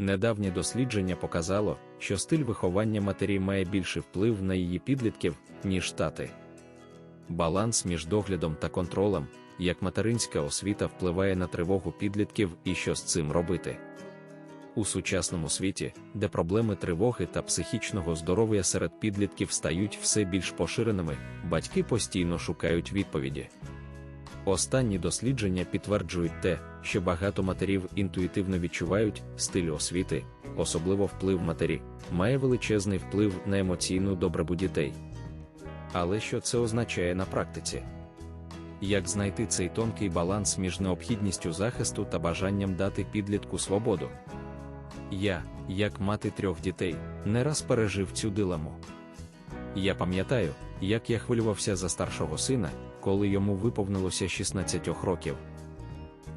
Недавнє дослідження показало, що стиль виховання матері має більший вплив на її підлітків, ніж тати. Баланс між доглядом та контролем, як материнська освіта впливає на тривогу підлітків і що з цим робити. У сучасному світі, де проблеми тривоги та психічного здоров'я серед підлітків стають все більш поширеними, батьки постійно шукають відповіді. Останні дослідження підтверджують те, що багато матерів інтуїтивно відчувають стиль освіти, особливо вплив матері, має величезний вплив на емоційну добробут дітей. Але що це означає на практиці? Як знайти цей тонкий баланс між необхідністю захисту та бажанням дати підлітку свободу? Я, як мати трьох дітей, не раз пережив цю дилему. Я пам'ятаю, як я хвилювався за старшого сина, коли йому виповнилося 16 років.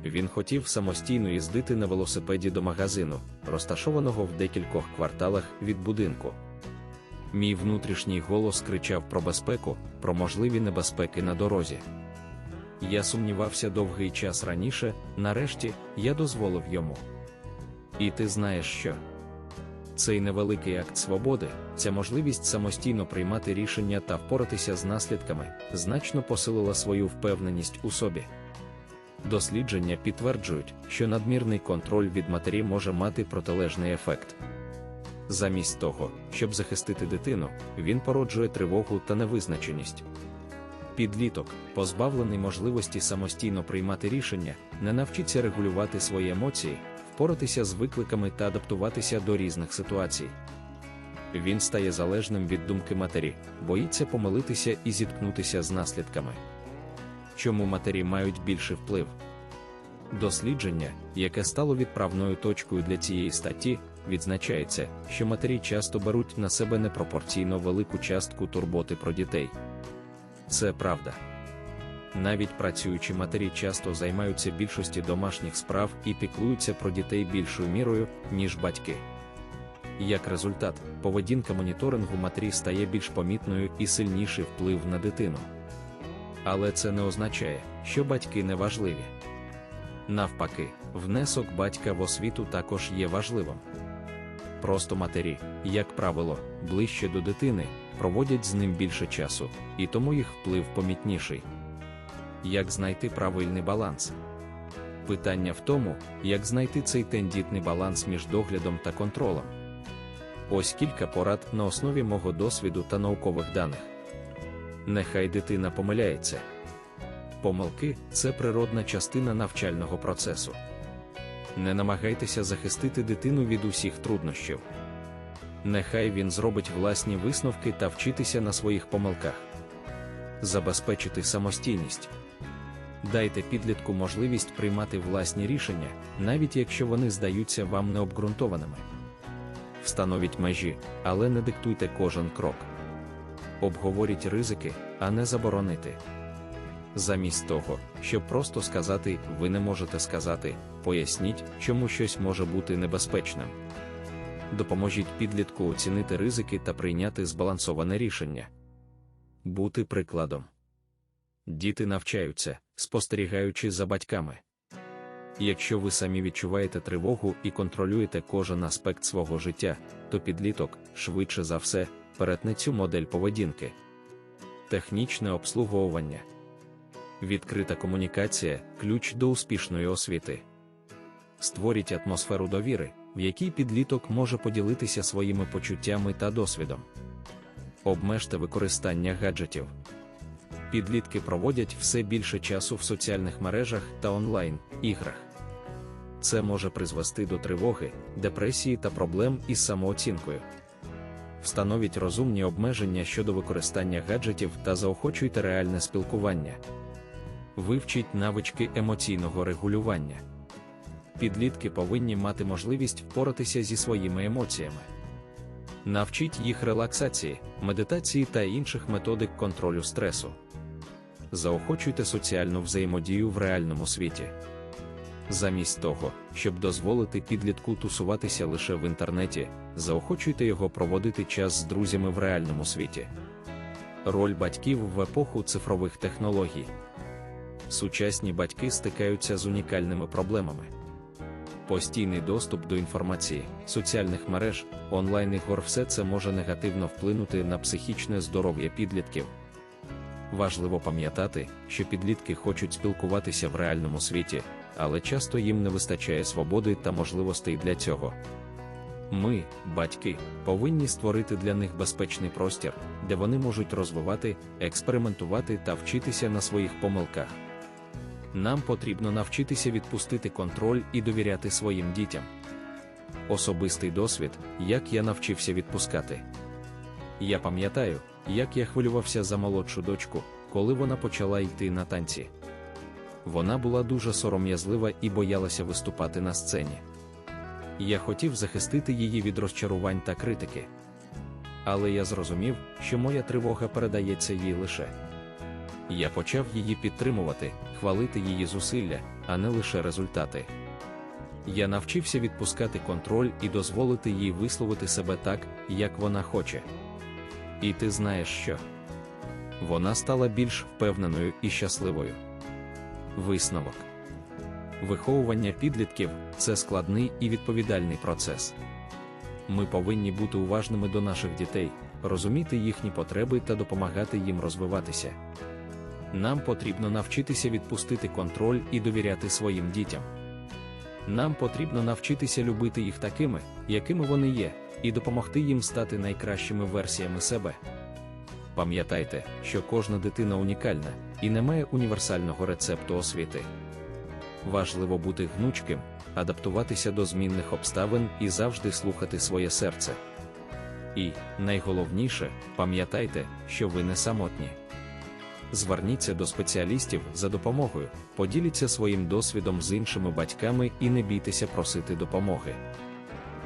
Він хотів самостійно їздити на велосипеді до магазину, розташованого в декількох кварталах від будинку. Мій внутрішній голос кричав про безпеку, про можливі небезпеки на дорозі. Я сумнівався довгий час раніше, нарешті, я дозволив йому. І ти знаєш що? Цей невеликий акт свободи, ця можливість самостійно приймати рішення та впоратися з наслідками, значно посилила свою впевненість у собі. Дослідження підтверджують, що надмірний контроль від матері може мати протилежний ефект. Замість того, щоб захистити дитину, він породжує тривогу та невизначеність. Підліток, позбавлений можливості самостійно приймати рішення, не навчиться регулювати свої емоції, впоратися з викликами та адаптуватися до різних ситуацій. Він стає залежним від думки матері, боїться помилитися і зіткнутися з наслідками. Чому матері мають більший вплив? Дослідження, яке стало відправною точкою для цієї статті, відзначається, що матері часто беруть на себе непропорційно велику частку турботи про дітей. Це правда. Навіть працюючі матері часто займаються більшості домашніх справ і піклуються про дітей більшою мірою, ніж батьки. Як результат, поведінка моніторингу матері стає більш помітною і сильніший вплив на дитину. Але це не означає, що батьки не важливі. Навпаки, внесок батька в освіту також є важливим. Просто матері, як правило, ближче до дитини, проводять з ним більше часу, і тому їх вплив помітніший. Як знайти правильний баланс? Питання в тому, як знайти цей тендітний баланс між доглядом та контролем. Ось кілька порад на основі мого досвіду та наукових даних. Нехай дитина помиляється. Помилки це природна частина навчального процесу. Не намагайтеся захистити дитину від усіх труднощів. Нехай він зробить власні висновки та вчитися на своїх помилках. Забезпечити самостійність. Дайте підлітку можливість приймати власні рішення, навіть якщо вони здаються вам необґрунтованими. Встановіть межі, але не диктуйте кожен крок. Обговоріть ризики, а не заборонити. Замість того, щоб просто сказати, ви не можете сказати, поясніть, чому щось може бути небезпечним. Допоможіть підлітку оцінити ризики та прийняти збалансоване рішення. Бути прикладом. Діти навчаються, спостерігаючи за батьками. Якщо ви самі відчуваєте тривогу і контролюєте кожен аспект свого життя, то підліток, швидше за все, перетне цю модель поведінки. Технічне обслуговування. Відкрита комунікація ключ до успішної освіти. Створіть атмосферу довіри, в якій підліток може поділитися своїми почуттями та досвідом. Обмежте використання гаджетів. Підлітки проводять все більше часу в соціальних мережах та онлайн-іграх. Це може призвести до тривоги, депресії та проблем із самооцінкою. Встановіть розумні обмеження щодо використання гаджетів та заохочуйте реальне спілкування. Вивчіть навички емоційного регулювання. Підлітки повинні мати можливість впоратися зі своїми емоціями. Навчіть їх релаксації, медитації та інших методик контролю стресу. Заохочуйте соціальну взаємодію в реальному світі. Замість того, щоб дозволити підлітку тусуватися лише в інтернеті, заохочуйте його проводити час з друзями в реальному світі. Роль батьків в епоху цифрових технологій. Сучасні батьки стикаються з унікальними проблемами. постійний доступ до інформації, соціальних мереж, онлайн ігор все це може негативно вплинути на психічне здоров'я підлітків. Важливо пам'ятати, що підлітки хочуть спілкуватися в реальному світі, але часто їм не вистачає свободи та можливостей для цього. Ми, батьки, повинні створити для них безпечний простір, де вони можуть розвивати, експериментувати та вчитися на своїх помилках. Нам потрібно навчитися відпустити контроль і довіряти своїм дітям. Особистий досвід, як я навчився відпускати. Я пам'ятаю, як я хвилювався за молодшу дочку, коли вона почала йти на танці. Вона була дуже сором'язлива і боялася виступати на сцені. Я хотів захистити її від розчарувань та критики. Але я зрозумів, що моя тривога передається їй лише. Я почав її підтримувати, хвалити її зусилля, а не лише результати. Я навчився відпускати контроль і дозволити їй висловити себе так, як вона хоче. І ти знаєш що? Вона стала більш впевненою і щасливою. Висновок виховування підлітків це складний і відповідальний процес. Ми повинні бути уважними до наших дітей, розуміти їхні потреби та допомагати їм розвиватися. Нам потрібно навчитися відпустити контроль і довіряти своїм дітям. Нам потрібно навчитися любити їх такими, якими вони є, і допомогти їм стати найкращими версіями себе. Пам'ятайте, що кожна дитина унікальна і не має універсального рецепту освіти. Важливо бути гнучким, адаптуватися до змінних обставин і завжди слухати своє серце. І, найголовніше, пам'ятайте, що ви не самотні. Зверніться до спеціалістів за допомогою, поділіться своїм досвідом з іншими батьками і не бійтеся просити допомоги.